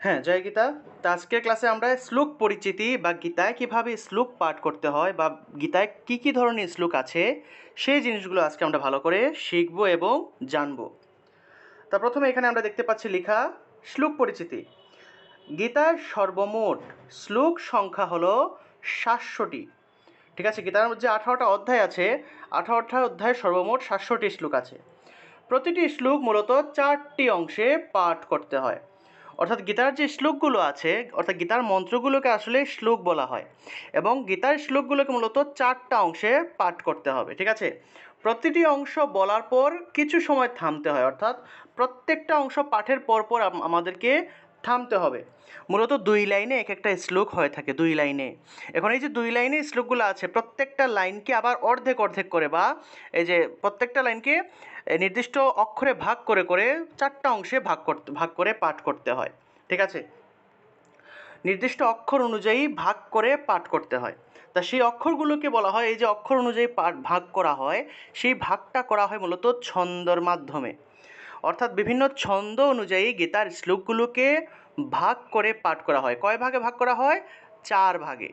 হ্যাঁ জয় গীতা তো আজকের ক্লাসে আমরা শ্লোক পরিচিতি বা গীতায় কীভাবে শ্লোক পাঠ করতে হয় বা গীতায় কি কি ধরনের শ্লোক আছে, সেই জিনিসগুলো আজকে আমরা ভালো করে শিখব এবং জানব। তা প্রথমে এখানে আমরা দেখতে পাচ্ছি লেখা, শ্লোক পরিচিতি। গীতার সর্বমোট শ্লোক সংখ্যা হলো সাতশোটি। ঠিক আছে, গীতার যে আঠারোটা অধ্যায় আছে, আঠারোটা অধ্যায় সর্বমোট সাতশোটি শ্লোক আছে। প্রতিটি শ্লোক মূলত চারটি অংশে পাঠ করতে হয়। অর্থাৎ গীতার যে শ্লোকগুলো আছে, অর্থাৎ গীতার মন্ত্রগুলোকে আসলে শ্লোক বলা হয় এবং গীতার শ্লোকগুলোকে মূলত চারটা অংশে পাঠ করতে হবে, ঠিক আছে? প্রতিটি অংশ বলার পর কিছু সময় থামতে হয়, অর্থাৎ প্রত্যেকটা অংশ পাঠের পর পর আমাদেরকে থামতে হবে। মূলত দুই লাইনে এক একটা শ্লোক হয়ে থাকে, দুই লাইনে। এখন এই যে দুই লাইনে শ্লোকগুলো আছে, প্রত্যেকটা লাইনকে আবার অর্ধেক অর্ধেক করে বা এই যে প্রত্যেকটা লাইনকে নির্দিষ্ট অক্ষরে ভাগ করে করে চারটা অংশে ভাগ করতে, ভাগ করে পাঠ করতে হয়, ঠিক আছে? নির্দিষ্ট অক্ষর অনুযায়ী ভাগ করে পাঠ করতে হয়। তা সেই অক্ষরগুলোকে বলা হয়, এই যে অক্ষর অনুযায়ী পাঠ, ভাগ করা হয়, সেই ভাগটা করা হয় মূলত ছন্দর মাধ্যমে। অর্থাৎ বিভিন্ন ছন্দ অনুযায়ী গীতার শ্লোকগুলোকে ভাগ করে পাঠ করা হয়। কয় ভাগে ভাগ করা হয়? চার ভাগে।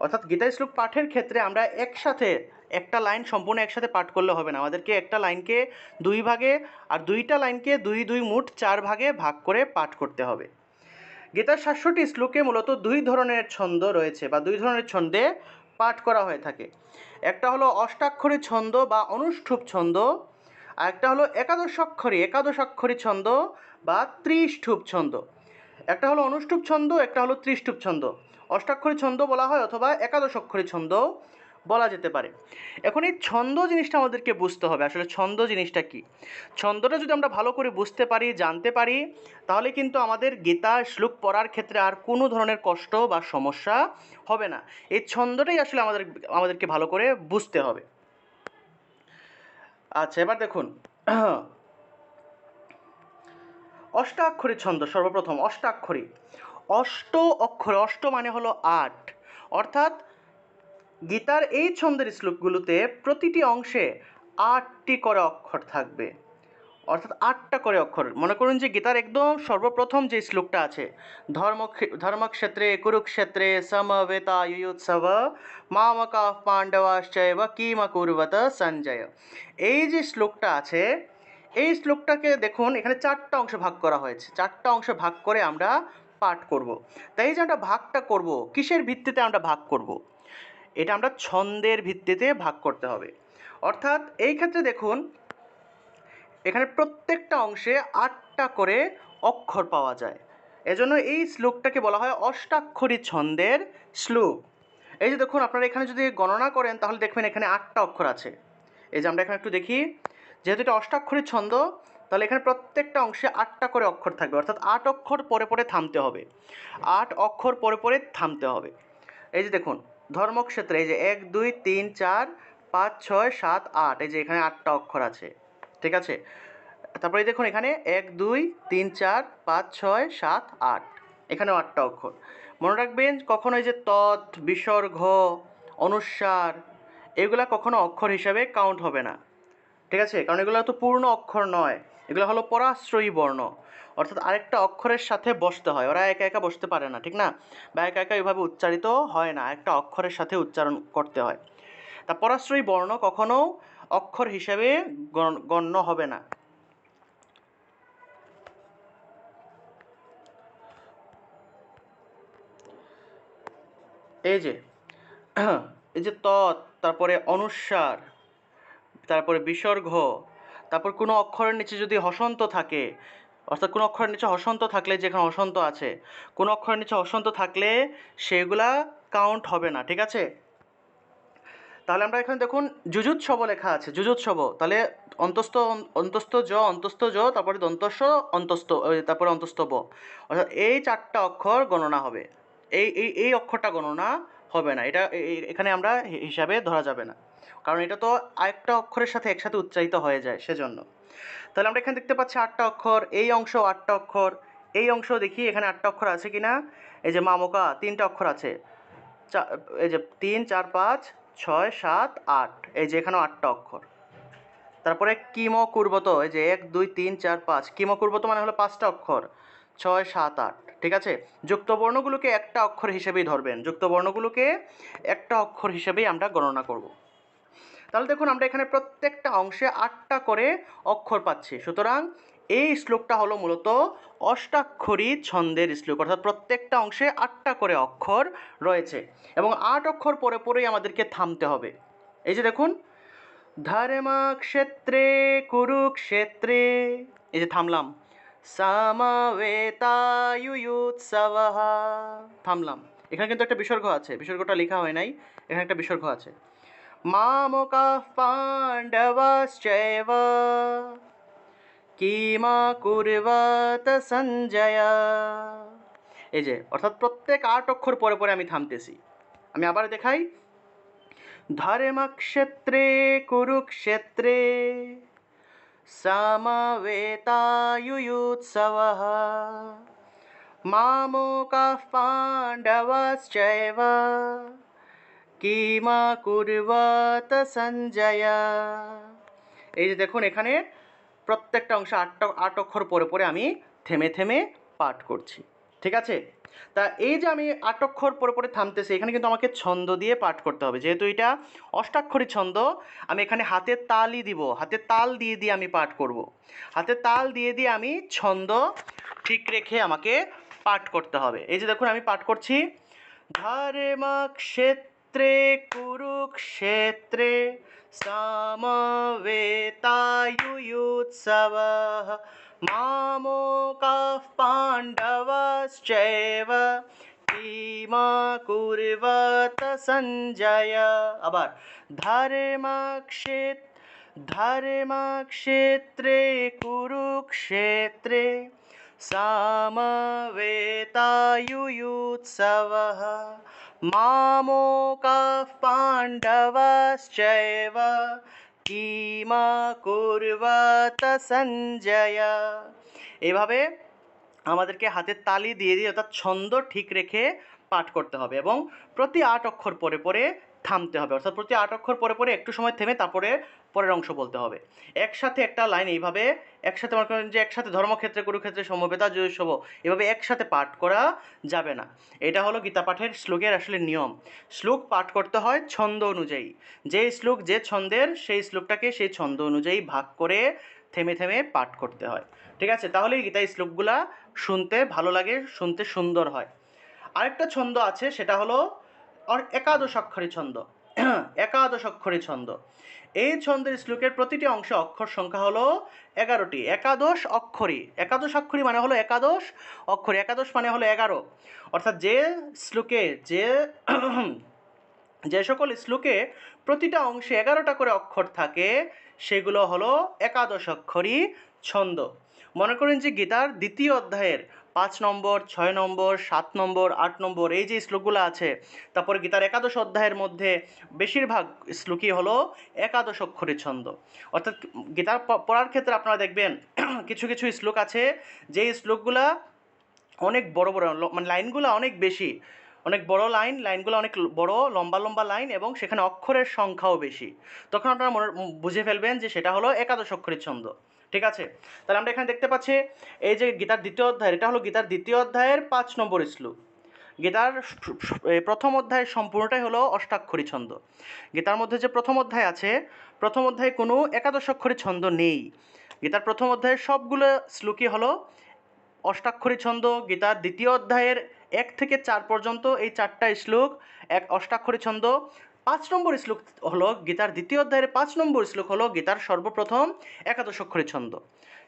অর্থাৎ গীতার শ্লোক পাঠের ক্ষেত্রে আমরা একসাথে, একটা লাইন সম্পূর্ণ একসাথে পাঠ করলে হবে না। আমাদেরকে একটা লাইনকে দুই ভাগে আর দুইটা লাইনকে দুই দুই মুঠ চার ভাগে ভাগ করে পাঠ করতে হবে। গীতার সাতশোটি শ্লোকে মূলত দুই ধরনের ছন্দ রয়েছে বা দুই ধরনের ছন্দে পাঠ করা হয়ে থাকে। একটা হলো অষ্টাক্ষরী ছন্দ বা অনুষ্ঠুপ ছন্দ, আর একটা হলো একাদশাক্ষরী একাদশাক্ষরী ছন্দ বা ত্রিষ্ঠুপ ছন্দ। একটা হলো অনুষ্ঠুপ ছন্দ, একটা হলো ত্রিষ্ঠুপ ছন্দ। অষ্টাক্ষরী ছন্দ বলা হয় অথবা একাদশাক্ষরী ছন্দ বলা যেতে পারে। এখন এই ছন্দ জিনিসটা আমাদেরকে বুঝতে হবে। আসলে ছন্দ জিনিসটা কি? ছন্দটা যদি আমরা ভালো করে বুঝতে পারি, জানতে পারি, তাহলে কিন্তু আমাদের গীতা শ্লোক পড়ার ক্ষেত্রে আর কোনো ধরনের কষ্ট বা সমস্যা হবে না। এই ছন্দটাই আসলে আমাদের, আমাদেরকে ভালো করে বুঝতে হবে। আচ্ছা এবার দেখুন। অষ্টাক্ষরী ছন্দ, সর্বপ্রথম অষ্টাক্ষরী। অষ্ট অক্ষর, অষ্ট মানে হলো আট। অর্থাৎ গীতার এই ছন্দের শ্লোকগুলোতে প্রতিটি অংশে আটটি করে অক্ষর থাকবে। অর্থাৎ আটটা করে অক্ষর। মনে করুন যে গীতার একদম সর্বপ্রথম যে শ্লোকটা আছে ধর্ম ধর্মক্ষেত্রে, কুরুক্ষেত্রে, সমবেতা ইয়ুৎসব মামকা পাণ্ডবাশ্চৈব, কিমা কুর্বত, সঞ্জয়। এই যে শ্লোকটা আছে, এই শ্লোকটাকে দেখুন, এখানে চারটা অংশে ভাগ করা হয়েছে। চারটা অংশে ভাগ করে আমরা পাঠ করব। তাই যে আমরা ভাগটা করব, কিসের ভিত্তিতে আমরা ভাগ করব? এটা আমরা ছন্দের ভিত্তিতে ভাগ করতে হবে। অর্থাৎ এই ক্ষেত্রে দেখুন, এখানে প্রত্যেকটা অংশে আটটা করে অক্ষর পাওয়া যায়। এজন্য এই শ্লোকটাকে বলা হয় অষ্টাক্ষরী ছন্দের শ্লোক। এই যে দেখুন, আপনারা এখানে যদি গণনা করেন, তাহলে দেখবেন এখানে আটটা অক্ষর আছে। এই যে আমরা এখানে একটু দেখি, যেহেতু এটা অষ্টাক্ষরী ছন্দ তাহলে এখানে প্রত্যেকটা অংশে আটটা করে অক্ষর থাকবে, অর্থাৎ আট অক্ষর পরে পরে থামতে হবে। আট অক্ষর পরে পরে থামতে হবে। এই যে দেখুন ধর্মক্ষেত্রে এই যে এক, দুই, তিন, চার, পাঁচ, ছয়, সাত, আট, এই যে এখানে আটটা অক্ষর আছে, ঠিক আছে? তারপরে এই দেখুন এখানে এক, দুই, তিন, চার, পাঁচ, ছয়, সাত, আট, এখানেও আটটা অক্ষর। মনে রাখবেন, কখনো এই যে তৎ, বিসর্গ অনুস্বার এগুলা কখনো অক্ষর হিসাবে কাউন্ট হবে না, ঠিক আছে? কারণ এগুলো তো পূর্ণ অক্ষর নয়। এগুলো হলো পরাশ্রয়ী বর্ণ। অর্থাৎ আরেকটা অক্ষরের সাথে বসতে হয়। ওরা একা একা বসতে পারে না, ঠিক না? বা একা একা এভাবে উচ্চারিত হয় না একটা অক্ষরের সাথে উচ্চারণ করতে হয়। তা পরাশ্রয়ী বর্ণ কখনো অক্ষর হিসেবে গণ- গণ্য হবে না। এই যে এই যে তৎ তারপরে অনুস্বার তারপরে বিসর্গ তারপর কোনো অক্ষরের নিচে যদি হসন্ত থাকে, অর্থাৎ কোনো অক্ষরের নিচে হসন্ত থাকলে যেখানে হসন্ত আছে, কোনো অক্ষরের নিচে হসন্ত থাকলে সেগুলা কাউন্ট হবে না, ঠিক আছে? তাহলে আমরা এখানে দেখুন যুজুৎসব লেখা আছে যুজুৎসব তাহলে অন্তস্থ অন্তস্থ জ অন্তস্থ জ তারপরে দন্তস্ব, অন্তস্থ তারপরে অন্তস্থ ব। অর্থাৎ এই চারটা অক্ষর গণনা হবে। এই এই এই অক্ষরটা গণনা হবে না, এটা এখানে আমরা হিসাবে ধরা যাবে না। কারণ এটা তো আরেকটা অক্ষরের সাথে একসাথে উচ্চারিত হয়ে যায় সেজন্য। তাহলে আমরা এখানে দেখতে পাচ্ছি আটটা অক্ষর, এই অংশ আটটা অক্ষর, এই অংশ দেখি এখানে আটটা অক্ষর আছে কি না এই যে মামকা, তিনটা অক্ষর আছে। এই যে তিন, চার, পাঁচ, ছয়, সাত, আট, এই যে এখানেও আটটা অক্ষর। তারপরে কিমো কুর্বত, এই যে এক, দুই, তিন, চার, পাঁচ, কিমো কুর্বত মানে হলো পাঁচটা অক্ষর, ছয়, সাত, আট, ঠিক আছে? যুক্ত বর্ণগুলোকে একটা অক্ষর হিসেবেই ধরবেন যুক্ত বর্ণগুলোকে একটা অক্ষর হিসেবেই আমরা গণনা করব। তাহলে দেখুন আমরা এখানে প্রত্যেকটা অংশে আটটা করে অক্ষর পাচ্ছি। সুতরাং এই শ্লোকটা হলো মূলত অষ্টাক্ষরী ছন্দের শ্লোক, অর্থাৎ প্রত্যেকটা অংশে আটটা করে অক্ষর রয়েছে এবং আট অক্ষর পরে পরেই আমাদেরকে থামতে হবে। এই যে দেখুন ধর্মক্ষেত্রে কুরুক্ষেত্রে, এই যে থামলাম, সমবেতায়ুৎসব, থামলাম। এখানে কিন্তু একটা বিসর্গ আছে, বিসর্গটা লেখা হয় নাই, এখানে একটা বিসর্গ আছে। মামকাः পাণ্ডবাশ্চৈব কিমা কুর্বত সঞ্জয় এই যে অর্থাৎ প্রত্যেক আট অক্ষর পরে পরে আমি থামতেছি আমি আবার দেখাই ধর্মক্ষেত্রে কুরুক্ষেত্রে समवेतायुयुत्सवः मामोकाः पाण्डवश्चैव কিমা কুর্বত সঞ্জয়। এই যে দেখুন, এখানে প্রত্যেকটা অংশ আটটা আট অক্ষর পরে পরে আমি থেমে থেমে পাঠ করছি। ঠিক আছে? তা এই যে আমি আট অক্ষর পরে পরে থামতেছি, এখানে কিন্তু আমাকে ছন্দ দিয়ে পাঠ করতে হবে। যেহেতু এটা অষ্টাক্ষরী ছন্দ, আমি এখানে হাতের তালই দিব। হাতের তাল দিয়ে দিয়ে আমি পাঠ করব। হাতের তাল দিয়ে দিয়ে আমি ছন্দ ঠিক রেখে আমাকে পাঠ করতে হবে। এই যে দেখুন, আমি পাঠ করছি क्षेत्रे कुरुक्षेत्रे समवेतायुयुत्सवः मामोकाः पाण्डवश्चैव किमा कुर्वत सञ्जय अबार। धर्मक्षेत्र धर्मक्षेत्रे कुरुक्षेत्रे समवेतायुयुत्सवः मामोकाः पाण्डवाश्चैव কিমা কুর্বত সঞ্জয় এভাবে আমাদেরকে হাতের তালি দিয়ে দিয়ে অর্থাৎ ছন্দ ঠিক রেখে পাঠ করতে হবে এবং প্রতি আট অক্ষর পরে পরে থামতে হবে। অর্থাৎ প্রতি আট অক্ষর পরে পরে একটু সময় থেমে তারপরে পরের অংশ বলতে হবে। একসাথে একটা লাইন এইভাবে, একসাথে মনে করেন যে একসাথে ধর্মক্ষেত্রে, কুরুক্ষেত্রে, সমবেতা জয়সব এভাবে একসাথে পাঠ করা যাবে না। এটা হলো গীতা পাঠের শ্লোকের আসলে নিয়ম। শ্লোক পাঠ করতে হয় ছন্দ অনুযায়ী। যে শ্লোক যে ছন্দের, সেই শ্লোকটাকে সেই ছন্দ অনুযায়ী ভাগ করে থেমে থেমে পাঠ করতে হয়। ঠিক আছে? তাহলেই গীতা শ্লোকগুলা শুনতে ভালো লাগে, শুনতে সুন্দর হয়। আরেকটা ছন্দ আছে, সেটা হলো অর- একাদশ অক্ষরী ছন্দ। একাদশ অক্ষরী ছন্দ। এই ছন্দের শ্লোকের প্রতিটি অংশে অক্ষর সংখ্যা হলো এগারোটি। একাদশ অক্ষরী। একাদশ অক্ষরী মানে হলো একাদশ, অক্ষরী একাদশ মানে হলো এগারো। অর্থাৎ যে শ্লোকে, যে যে সকল শ্লোকে প্রতিটা অংশে এগারোটা করে অক্ষর থাকে, সেগুলো হলো একাদশ অক্ষরী ছন্দ। মনে করেন যে গীতার দ্বিতীয় অধ্যায়ের পাঁচ নম্বর, ছয় নম্বর, সাত নম্বর, আট নম্বর, এই যে শ্লোকগুলো আছে, তারপরে গীতার একাদশ অধ্যায়ের মধ্যে বেশিরভাগ শ্লোকই হলো একাদশ অক্ষরী ছন্দ। অর্থাৎ গীতার পড়ার ক্ষেত্রে আপনারা দেখবেন কিছু কিছু শ্লোক আছে, যেই শ্লোকগুলা অনেক বড় বড় মানে লাইনগুলো অনেক বেশি, অনেক বড় লাইন, লাইনগুলো অনেক বড়, লম্বা লম্বা লাইন এবং সেখানে অক্ষরের সংখ্যাও বেশি। তখন আপনারা বুঝে ফেলবেন যে সেটা হলো একাদশ অক্ষরের ছন্দ। ঠিক আছে? তাহলে আমরা এখানে দেখতে পাচ্ছি, এই যে গীতার দ্বিতীয় অধ্যায়, এটা হলো গীতার দ্বিতীয় অধ্যায়ের পাঁচ নম্বর শ্লোক। গীতার প্রথম অধ্যায় সম্পূর্ণটাই হলো অষ্টাক্ষরী ছন্দ। গীতার মধ্যে যে প্রথম অধ্যায় আছে, প্রথম অধ্যায়ে কোনো একাদশ অক্ষরী ছন্দ নেই। গীতার প্রথম অধ্যায়ের সবগুলো শ্লোকই হলো অষ্টাক্ষরী ছন্দ। গীতার দ্বিতীয় অধ্যায়ের এক থেকে চার পর্যন্ত এই চারটা শ্লোক এক অষ্টাক্ষরী ছন্দ। পাঁচ নম্বর শ্লোক হলো গীতার দ্বিতীয় অধ্যায়ের পাঁচ নম্বর শ্লোক হলো গীতার সর্বপ্রথম একাদশ অক্ষরী ছন্দ।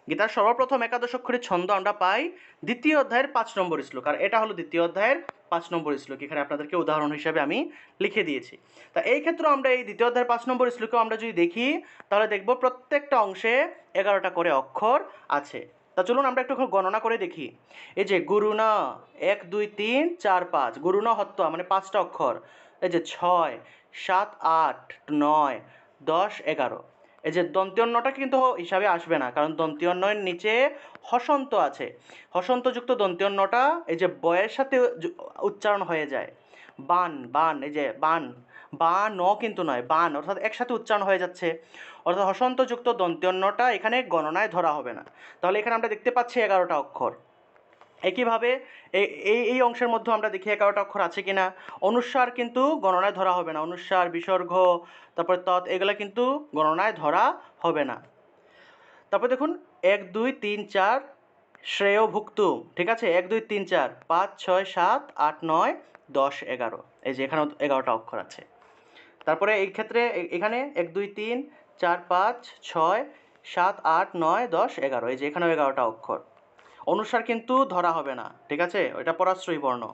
গীতার সর্বপ্রথম একাদশ অক্ষরী ছন্দ আমরা পাই দ্বিতীয় অধ্যায়ের পাঁচ নম্বর শ্লোক। আর এটা হলো দ্বিতীয় অধ্যায়ের পাঁচ নম্বর শ্লোক। এখানে আপনাদেরকে উদাহরণ হিসাবে আমি লিখে দিয়েছি। তা এই ক্ষেত্রে আমরা এই দ্বিতীয় অধ্যায়ের পাঁচ নম্বর শ্লোকেও আমরা যদি দেখি, তাহলে দেখব প্রত্যেকটা অংশে এগারোটা করে অক্ষর আছে। তা চলুন আমরা একটু গণনা করে দেখি। এই যে গুরুনা এক, দুই, তিন, চার, পাঁচ। গুরুনা হত্য মানে পাঁচটা অক্ষর। এই যে ছয় সাত, আট, নয়, দশ, এগারো। এই যে দন্ত্যন্যটা কিন্তু হিসাবে আসবে না, কারণ দন্ত্যন্যের নিচে হসন্ত আছে। হসন্তযুক্ত দন্ত্যন্যটা এই যে বয়ের সাথে উচ্চারণ হয়ে যায়। বান বান, এই যে বান। বা ন কিন্তু নয়, বান, অর্থাৎ একসাথে উচ্চারণ হয়ে যাচ্ছে। অর্থাৎ হসন্তযুক্ত দন্ত্যন্যটা এখানে গণনায় ধরা হবে না। তাহলে এখানে আমরা দেখতে পাচ্ছি এগারোটা অক্ষর। একইভাবে এই এই অংশের মধ্যে আমরা দেখি এগারোটা অক্ষর আছে কিনা। অনুস্বার কিন্তু গণনায় ধরা হবে না। অনুস্বার বিসর্গ, তারপরে তৎ, এগুলো কিন্তু গণনায় ধরা হবে না। তারপর দেখুন, এক, দুই, তিন, চার, শ্রেয়ভুক্ত, ঠিক আছে? এক, দুই, তিন, চার, পাঁচ, ছয়, সাত, আট, নয়, দশ, এগারো। এই যে এখানেও এগারোটা অক্ষর আছে। তারপরে এই ক্ষেত্রে এখানে এক, দুই, তিন, চার, পাঁচ, ছয়, সাত, আট, নয়, দশ, এগারো। এই যে এখানেও এগারোটা অক্ষর। অনুসার কিন্তু ধরা হবে না, ঠিক আছে? ওইটা পরাশ্রয়ী বর্ণ।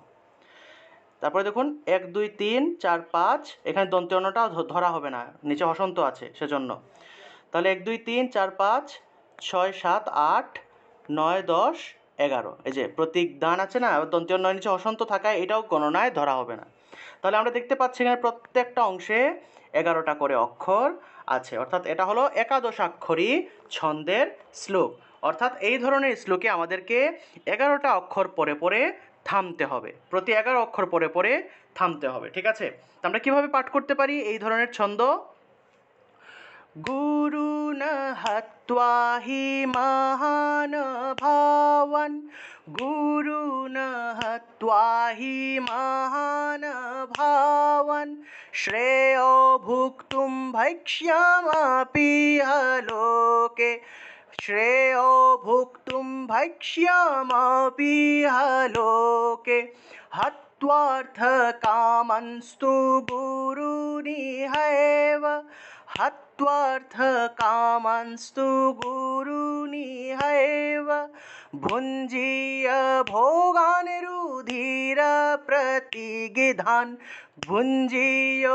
তারপরে দেখুন, এক, দুই, তিন, চার, পাঁচ, এখানে দন্ত্যর্ণটা ধরা হবে না, নিচে হসন্ত আছে সেজন্য। তাহলে এক, দুই, তিন, চার, পাঁচ, ছয়, সাত, আট, নয়, দশ, এগারো। এই যে প্রতীক দান আছে না দন্তীয় নয় নিচে হসন্ত থাকায় এটাও গণনায় ধরা হবে না। তাহলে আমরা দেখতে পাচ্ছি এখানে প্রত্যেকটা অংশে এগারোটা করে অক্ষর আছে। অর্থাৎ এটা হলো একাদশাক্ষরী ছন্দের শ্লোক। অর্থাৎ এই ধরনের শ্লোকে আমাদেরকে এগারোটা অক্ষর পরে পরে থামতে হবে। প্রতি এগারো অক্ষর পরে পরে থামতে হবে, ঠিক আছে? আমরা কীভাবে পাঠ করতে পারি এই ধরনের ছন্দ? গুরু হত্বা হি মহান ভাবন, গুরু হি মহান ভাবন, শ্রেয় ভুক্তুম ভৈক্ষ্যমাপি হলোকে श्रेयो भुक्तुं भक्ष्यमपि लोके हत्वार्थकामंस्तु गुरुनिहैव हत्वार्थकामंस्तु गुरुनिहैव भुञ्जीय भोगान् रुधिर प्रतिगिधान् भुञ्जीय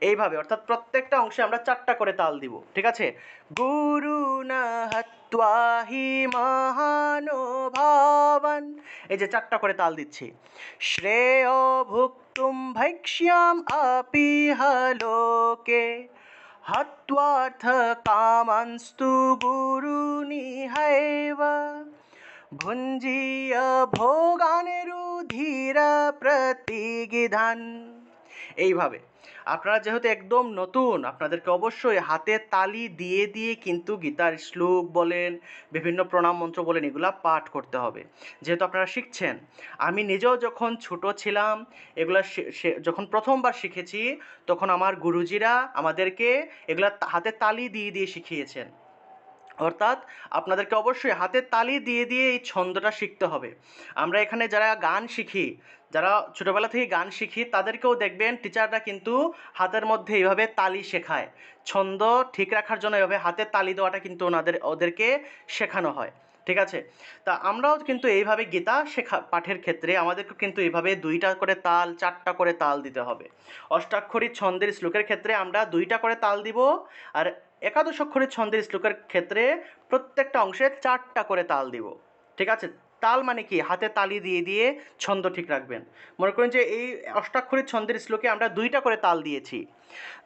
এইভাবে, অর্থাৎ প্রত্যেকটা অংশে আমরা চারটা করে তাল দিব, ঠিক আছে? গুরু হত্বাহি মহানুভাবন। এই যে চারটা করে তাল দিচ্ছি। শ্রেয় ভুক্তুম ভক্ষ্যাম আপি হলোকে। হত্বার্থ কামস্তু গুরুনিহৈব ভুঞ্জীয় ভোগানেরুধীর প্রতিগিধান। এইভাবে। আপনারা যেহেতু একদম নতুন, আপনাদেরকে অবশ্যই হাতে তালি দিয়ে দিয়ে কিন্তু গীতার শ্লোক বলেন, বিভিন্ন প্রণাম মন্ত্র বলেন, এগুলা পাঠ করতে হবে। যেহেতু আপনারা শিখছেন, আমি নিজেও যখন ছোট ছিলাম, এগুলা যখন প্রথমবার শিখেছি, তখন আমার গুরুজিরা আমাদেরকে এগুলা হাতে তালি দিয়ে দিয়ে শিখিয়েছেন। অর্থাৎ আপনাদেরকে অবশ্যই হাতে তালি দিয়ে দিয়ে এই ছন্দটা শিখতে হবে। আমরা এখানে যারা গান শিখি, যারা ছোটোবেলা থেকে গান শিখি, তাদেরকেও দেখবেন টিচাররা কিন্তু হাতের মধ্যে এইভাবে তালি শেখায়। ছন্দ ঠিক রাখার জন্য এভাবে হাতে তালি দেওয়াটা কিন্তু ওনাদের, ওদেরকে শেখানো হয়। ঠিক আছে? তা আমরাও কিন্তু এইভাবে গীতা শেখা, পাঠের ক্ষেত্রে আমাদেরকে কিন্তু এইভাবে দুইটা করে তাল, চারটা করে তাল দিতে হবে। অষ্টাক্ষরী ছন্দের শ্লোকের ক্ষেত্রে আমরা দুইটা করে তাল দিব, আর একাদশ অক্ষরের ছন্দের শ্লোকের ক্ষেত্রে প্রত্যেকটা অংশে চারটা করে তাল দিব। ঠিক আছে? তাল মানে কি? হাতে তালি দিয়ে দিয়ে ছন্দ ঠিক রাখবেন। মনে করেন যে এই অষ্টাক্ষরের ছন্দের শ্লোকে আমরা দুইটা করে তাল দিয়েছি।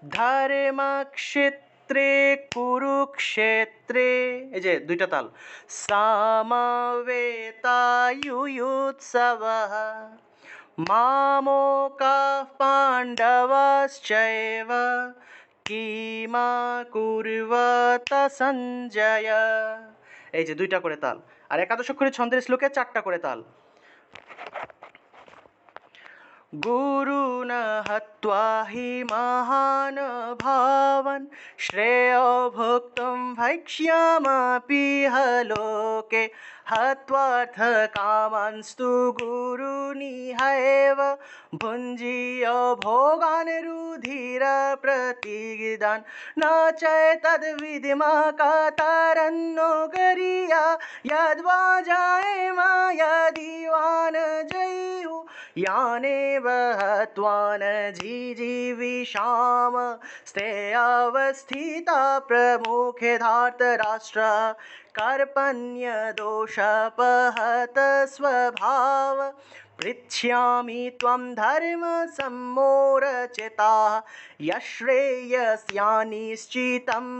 ধর্মক্ষেত্রে কুরুক্ষেত্রে, এই যে দুইটা তাল। সামবেতায়ুৎসব মামোকা পাণ্ডবশ্চৈব কিমা কুরওয়াতা সঞ্জয়া এই যে দুইটা করে তাল। আর একাদশ অক্ষরের ছন্দের শ্লোকে চারটা করে তাল। গুরুন হত্বা হি মহান ভাবন, শ্রেয় ভোক্তম ভক্ষ্যামাপি হলোকে लोके हत्वार्थकामांस्तु गुरुनिहैव। भुञ्जीय भोगान् रुधिर प्रतिगिदान् न चैतद्विधिमा कातरन्नो गरिया यद्वा जायेम यदिवान् जयु यानेव हत्वान् जीजीविषाम। स्ते अवस्थिता प्रमुखे धार्तराष्ट्र कार्पण्यदोषपहत स्वभाव पृच्छामि त्वं धर्मसम्मोरचिता यश्रेयस्यानिश्चितं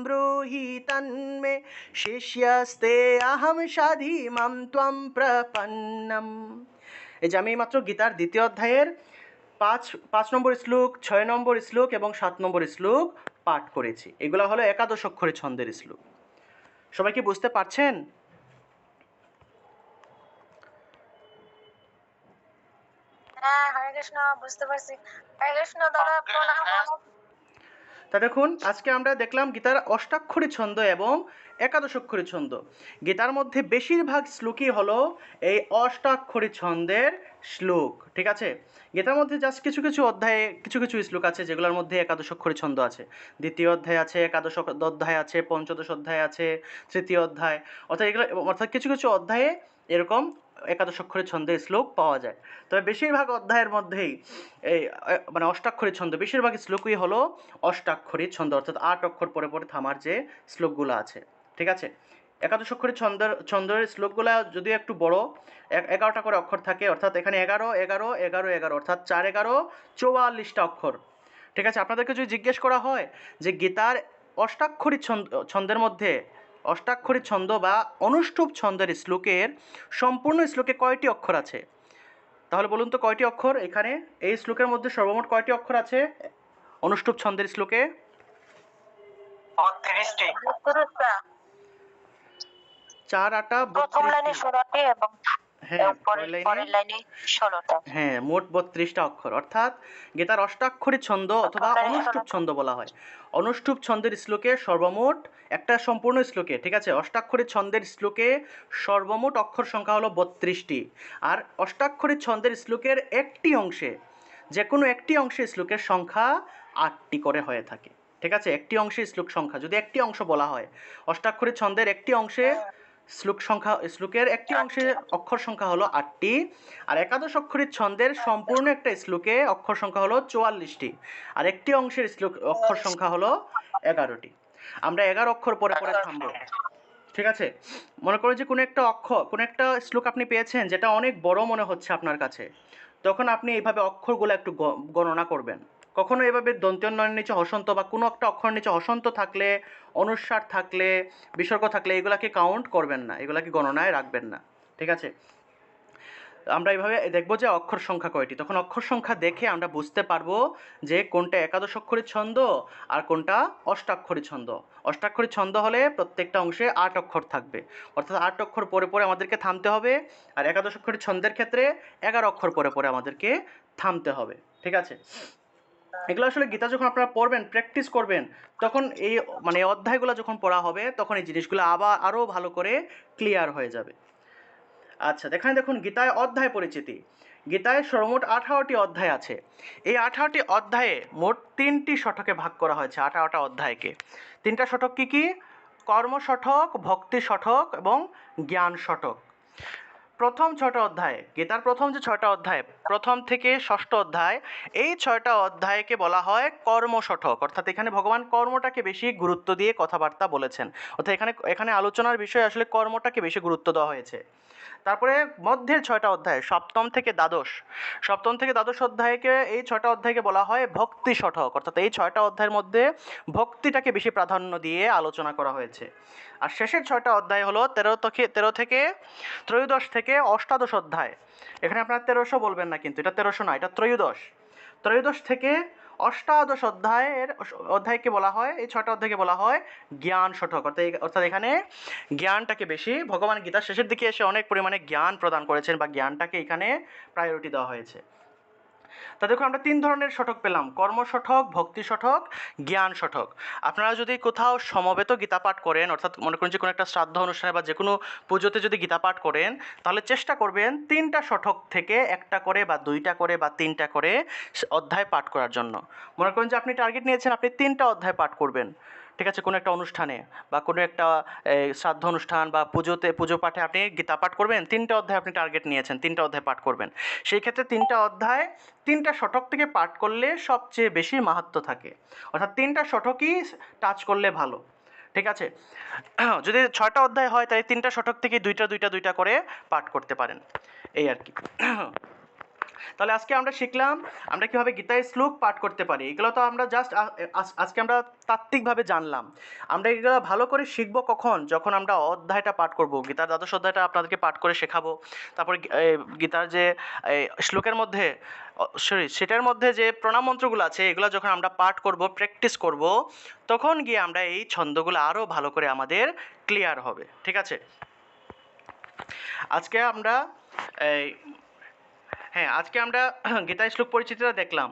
ब्रूहि तन्मे शिष्यस्ते अहं षधिमं त्वं प्रपन्नम् এই যে আমি মাত্র গীতার দ্বিতীয় অধ্যায়ের পাঁচ পাঁচ নম্বর শ্লোক ছয় নম্বর শ্লোক এবং সাত নম্বর শ্লোক পাঠ করেছি এগুলো হলো একাদশ অক্ষরের ছন্দের শ্লোক সবাই কি বুঝতে পারছেন হ্যাঁ হরে কৃষ্ণ বুঝতে পারছি। হরে কৃষ্ণ দাদা প্রণাম তা দেখুন আজকে আমরা দেখলাম গীতার অষ্টাক্ষরী ছন্দ এবং একাদশাক্ষরী ছন্দ। গীতার মধ্যে বেশিরভাগ শ্লোকই হলো এই অষ্টাক্ষরী ছন্দের শ্লোক ঠিক আছে? গীতার মধ্যে জাস্ট কিছু কিছু অধ্যায়ে কিছু কিছু শ্লোক আছে যেগুলোর মধ্যে একাদশাক্ষরী ছন্দ আছে। দ্বিতীয় অধ্যায় আছে একাদশ অধ্যায় আছে পঞ্চদশ অধ্যায় আছে তৃতীয় অধ্যায় অর্থাৎ এগুলো অর্থাৎ কিছু কিছু অধ্যায়ে এরকম একাদশাক্ষরী ছন্দের শ্লোক পাওয়া যায়। তবে বেশিরভাগ অধ্যায়ের মধ্যেই এই মানে অষ্টাক্ষরী ছন্দ, বেশিরভাগ শ্লোকই হলো অষ্টাক্ষরী ছন্দ, অর্থাৎ আট অক্ষর পরে পরে থামার যে শ্লোকগুলো আছে। ঠিক আছে? একাদশ অক্ষরী ছন্দের ছন্দের শ্লোকগুলো যদিও একটু বড় এগারোটা করে অক্ষর থাকে, অর্থাৎ এখানে এগারো এগারো এগারো এগারো, অর্থাৎ চার এগারো, চৌয়াল্লিশটা অক্ষর। ঠিক আছে? আপনাদেরকে যদি জিজ্ঞেস করা হয় যে গীতার অষ্টাক্ষরী ছন্দ, ছন্দের মধ্যে অষ্টাক্ষরী ছন্দ বা অনুষ্ঠুপ ছন্দের শ্লোকের সম্পূর্ণ শ্লোকে কয়টি অক্ষর আছে? তাহলে বলুন তো কয়টি অক্ষর? এখানে এই শ্লোকের মধ্যে সর্বমোট কয়টি অক্ষর আছে? অনুষ্ঠুপ ছন্দের শ্লোকে? চার আটা প্রথম লাইনে ষোলোটি এবং হ্যাঁ পরের লাইনে হ্যাঁ মোট বত্রিশটা অক্ষর। অর্থাৎ গীতার অষ্টাক্ষরী ছন্দ অথবা লাইনে অনুষ্টুপ ছন্দ। বলা হয়। অনুষ্টুপ ছন্দের শ্লোকে সর্বমোট একটা সম্পূর্ণ শ্লোকে ঠিক আছে? অষ্টাক্ষরী ছন্দের শ্লোকে সর্বমোট অক্ষর সংখ্যা হলো বত্রিশটি। আর অষ্টাক্ষরী ছন্দের শ্লোকের একটি অংশে যে কোনো একটি অংশে শ্লোকের সংখ্যা আটটি করে হয়ে থাকে। ঠিক আছে? একটি অংশে শ্লোক সংখ্যা। যদি একটি অংশ বলা হয় অষ্টাক্ষরী ছন্দের একটি অংশে শ্লোক সংখ্যা শ্লোকের একটি অংশে অক্ষর সংখ্যা হলো আটটি আর একাদশ অক্ষরের ছন্দের সম্পূর্ণ একটা শ্লোকে অক্ষর সংখ্যা হলো চুয়াল্লিশটি আর একটি অংশের শ্লোক অক্ষর সংখ্যা হলো এগারোটি। আমরা এগারো অক্ষর পরে পরে থামবো। ঠিক আছে? মনে করো যে কোনো একটা অক্ষর কোনো একটা শ্লোক আপনি পেয়েছেন যেটা অনেক বড় মনে হচ্ছে আপনার কাছে। তখন আপনি এইভাবে অক্ষরগুলো একটু গণনা করবেন। কখনো এভাবে দন্ত্যন্বয়ের নিচে হসন্ত বা কোনো একটা অক্ষর নিচে হসন্ত থাকলে অনুস্বার থাকলে, বিসর্গ থাকলে এগুলাকে কাউন্ট করবেন না, এগুলাকে গণনায় রাখবেন না, ঠিক আছে? আমরা এইভাবে দেখব যে অক্ষর সংখ্যা কয়টি। তখন অক্ষর সংখ্যা দেখে আমরা বুঝতে পারব যে কোনটা একাদশ অক্ষরী ছন্দ আর কোনটা অষ্টাক্ষরী ছন্দ। অষ্টাক্ষরী ছন্দ হলে প্রত্যেকটা অংশে আট অক্ষর থাকবে। অর্থাৎ আট অক্ষর পরে পরে আমাদেরকে থামতে হবে আর একাদশ অক্ষরী ছন্দের ক্ষেত্রে এগারো অক্ষর পরে পরে আমাদেরকে থামতে হবে, ঠিক আছে? এগুলো আসলে গীতা যখন আপনারা পড়বেন প্র্যাকটিস করবেন, তখন এই মানে অধ্যায়গুলো যখন পড়া হবে, তখন এই জিনিসগুলো আবার আরও ভালো করে ক্লিয়ার হয়ে যাবে। আচ্ছা এখানে দেখুন গীতায় অধ্যায় পরিচিতি। গীতায় সর্বমোট আঠারোটি অধ্যায় আছে। এই আঠারোটি অধ্যায়ে মোট তিনটি শঠকে ভাগ করা হয়েছে, আঠারোটা অধ্যায়কে। তিনটা শঠক কি কি? কর্ম শতক ভক্তি শঠক এবং জ্ঞান শতক। প্রথম ছয়টা অধ্যায়, গীতার প্রথম যে ছয়টা অধ্যায়, প্রথম থেকে ষষ্ঠ অধ্যায়, এই ছয়টা অধ্যায়কে বলা হয় কর্মশঠক অর্থাৎ এখানে ভগবান কর্মটাকে বেশি গুরুত্ব দিয়ে কথাবার্তা বলেছেন। অর্থাৎ এখানে এখানে আলোচনার বিষয় আসলে কর্মটাকে বেশি গুরুত্ব দেওয়া হয়েছে। তারপরে মধ্যের ছয়টা অধ্যায়, সপ্তম থেকে দ্বাদশ। সপ্তম থেকে দ্বাদশ অধ্যায়কে, এই ছয়টা অধ্যায়কে বলা হয় ভক্তি শঠক অর্থাৎ এই ছয়টা অধ্যায়ের মধ্যে ভক্তিটাকে বেশি প্রাধান্য দিয়ে আলোচনা করা হয়েছে। আর শেষের ছয়টা অধ্যায় হলো তেরো থেকে তেরো থেকে ত্রয়োদশ থেকে অষ্টাদশ অধ্যায়। এখানে আপনার তেরোশো বলবেন না কিন্তু, এটা তেরোশো না, এটা ত্রয়োদশ। ত্রয়োদশ থেকে অষ্টাদশ অধ্যায়ের অধ্যায়কে বলা হয়, এই ছটা অধ্যায়কে বলা হয় জ্ঞান শঠক অর্থাৎ অর্থাৎ এখানে জ্ঞানটাকে বেশি, ভগবান গীতার শেষের দিকে এসে অনেক পরিমাণে জ্ঞান প্রদান করেছেন বা জ্ঞানটাকে এখানে প্রায়োরিটি দেওয়া হয়েছে। তা দেখুন, আমরা তিন ধরনের শঠক পেলাম। কর্ম শঠক ভক্তি শঠক জ্ঞান শঠক আপনারা যদি কোথাও সমবেত গীতা পাঠ করেন, অর্থাৎ মনে করুন যে কোনো একটা শ্রাদ্ধ অনুষ্ঠানে বা যে কোনো পুজোতে যদি গীতা পাঠ করেন, তাহলে চেষ্টা করবেন তিনটা শঠক থেকে একটা করে বা দুইটা করে বা তিনটা করে অধ্যায় পাঠ করার জন্য। মনে করেন যে আপনি টার্গেট নিয়েছেন, আপনি তিনটা অধ্যায় পাঠ করবেন। ঠিক আছে, কোনো একটা অনুষ্ঠানে বা কোনো একটা শ্রাদ্ধ অনুষ্ঠান বা পুজোতে, পুজো পাঠে আপনি গীতা পাঠ করবেন, তিনটা অধ্যায় আপনি টার্গেট নিয়েছেন, তিনটা অধ্যায় পাঠ করবেন। সেই ক্ষেত্রে তিনটা অধ্যায়, তিনটা শতক থেকে পাঠ করলে সবচেয়ে বেশি মাহাত্ম থাকে। অর্থাৎ তিনটা শতকই টাচ করলে ভালো। ঠিক আছে? যদি ছয়টা অধ্যায় হয় তাই তিনটা শতক থেকে দুইটা দুইটা দুইটা করে পাঠ করতে পারেন। এই আর কি। তাহলে আজকে আমরা শিখলাম আমরা কীভাবে গীতায় শ্লোক পাঠ করতে পারি। এগুলো তো আমরা জাস্ট আজকে আমরা তাত্ত্বিকভাবে জানলাম। আমরা এগুলো ভালো করে শিখব কখন? যখন আমরা অধ্যায়টা পাঠ করব, গীতার দ্বাদশ অধ্যায়টা আপনাদেরকে পাঠ করে শেখাবো। তারপরে গীতার যে শ্লোকের মধ্যে সরি সেটার মধ্যে যে প্রণাম মন্ত্রগুলো আছে, এগুলো যখন আমরা পাঠ করব প্র্যাকটিস করব, তখন গিয়ে আমরা এই ছন্দগুলো আরও ভালো করে আমাদের ক্লিয়ার হবে। ঠিক আছে? আজকে আমরা এই হ্যাঁ আজকে আমরা গীতা শ্লোক পরিচিতিটা দেখলাম।